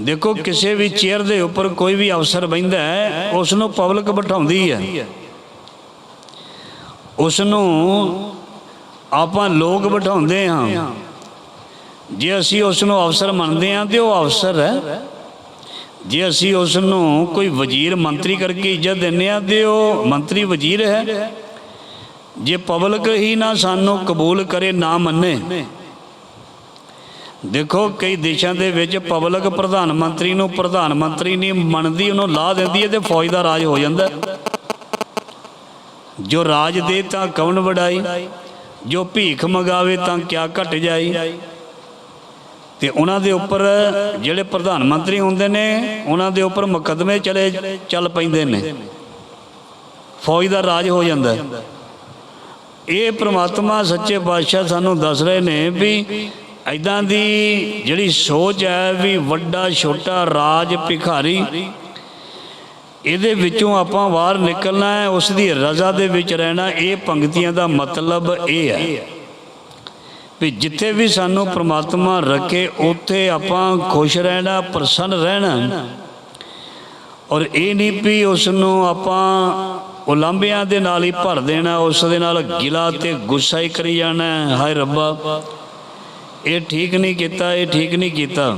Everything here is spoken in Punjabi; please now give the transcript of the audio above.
ਦੇਖੋ ਕਿਸੇ ਵੀ ਚੇਅਰ ਦੇ ਉੱਪਰ ਕੋਈ ਵੀ ਅਫਸਰ ਬੈਂਦਾ ਹੈ ਉਸ ਨੂੰ ਪਬਲਿਕ ਬਿਠਾਉਂਦੀ ਹੈ। ਉਸ ਨੂੰ ਆਪਾਂ ਲੋਕ ਬਿਠਾਉਂਦੇ ਹਾਂ। ਜੇ ਅਸੀਂ ਉਸ ਨੂੰ ਅਫਸਰ ਮੰਨਦੇ ਹਾਂ ਤੇ ਉਹ ਅਫਸਰ ਹੈ। ਜੇ ਅਸੀਂ ਉਸ ਨੂੰ ਕੋਈ ਵਜ਼ੀਰ ਮੰਤਰੀ ਕਰਕੇ ਇੱਜ਼ਤ ਦਿੰਦੇ ਹਾਂ ਤੇ ਉਹ ਮੰਤਰੀ ਵਜ਼ੀਰ ਹੈ। ਜੇ ਪਬਲਿਕ ਹੀ ਨਾ ਸਾਨੂੰ ਕਬੂਲ ਕਰੇ ਨਾ ਮੰਨੇ ਦੇਖੋ, ਕਈ ਦੇਸ਼ਾਂ ਦੇ ਵਿੱਚ ਪਬਲਿਕ ਪ੍ਰਧਾਨ ਮੰਤਰੀ ਨੂੰ ਪ੍ਰਧਾਨ ਮੰਤਰੀ ਨਹੀਂ ਮੰਨਦੀ, ਉਹਨੂੰ ਲਾ ਦਿੰਦੀ ਹੈ ਤੇ ਫੌਜ ਦਾ ਰਾਜ ਹੋ ਜਾਂਦਾ। ਜੋ ਰਾਜ ਦੇ ਤਾਂ ਕੌਣ ਵਡਾਈ, ਜੋ ਭੀਖ ਮੰਗਾਵੇ ਤਾਂ ਕਿਆ ਘਟ ਜਾਈ। ਤੇ ਉਹਨਾਂ ਦੇ ਉੱਪਰ ਜਿਹੜੇ ਪ੍ਰਧਾਨ ਮੰਤਰੀ ਹੁੰਦੇ ਨੇ, ਉਹਨਾਂ ਦੇ ਉੱਪਰ ਮੁਕੱਦਮੇ ਚਲੇ, ਚੱਲ ਪੈਂਦੇ ਨੇ। ਫੌਜ ਦਾ ਰਾਜ ਹੋ ਜਾਂਦਾ। ਇਹ ਪ੍ਰਮਾਤਮਾ ਸੱਚੇ ਪਾਤਸ਼ਾਹ ਸਾਨੂੰ ਦੱਸ ਰਹੇ ਨੇ ਵੀ ਐਦਾਂ ਦੀ ਜਿਹੜੀ ਸੋਚ ਹੈ ਵੀ ਵੱਡਾ, ਛੋਟਾ ਰਾਜ ਭਿਖਾਰੀ, ਇਹਦੇ ਵਿੱਚੋਂ ਆਪਾਂ ਬਾਹਰ ਨਿਕਲਣਾ ਹੈ, ਉਸ ਦੀ ਰਜ਼ਾ ਦੇ ਵਿੱਚ ਰਹਿਣਾ, ਇਹ ਪੰਕਤੀਆਂ ਦਾ ਮਤਲਬ ਇਹ ਹੈ ਵੀ ਜਿੱਥੇ ਵੀ ਸਾਨੂੰ ਪ੍ਰਮਾਤਮਾ ਰੱਖੇ, ਉੱਥੇ ਆਪਾਂ ਖੁਸ਼ ਰਹਿਣਾ, ਪ੍ਰਸੰਨ ਰਹਿਣਾ। ਔਰ ਇਹ ਨਹੀਂ ਵੀ ਉਸ ਨੂੰ ਆਪਾਂ ਉਲੰਭਿਆਂ ਦੇ ਨਾਲ ਹੀ ਭਰ ਦੇਣਾ, ਉਸ ਦੇ ਨਾਲ ਗਿਲਾ ਤੇ ਗੁੱਸਾ ਹੀ ਕਰੀ ਜਾਣਾ, ਹਾਏ ਰੱਬਾ। ਇਹ ਠੀਕ ਨਹੀਂ ਕੀਤਾ ਇਹ ਠੀਕ ਨਹੀਂ ਕੀਤਾ।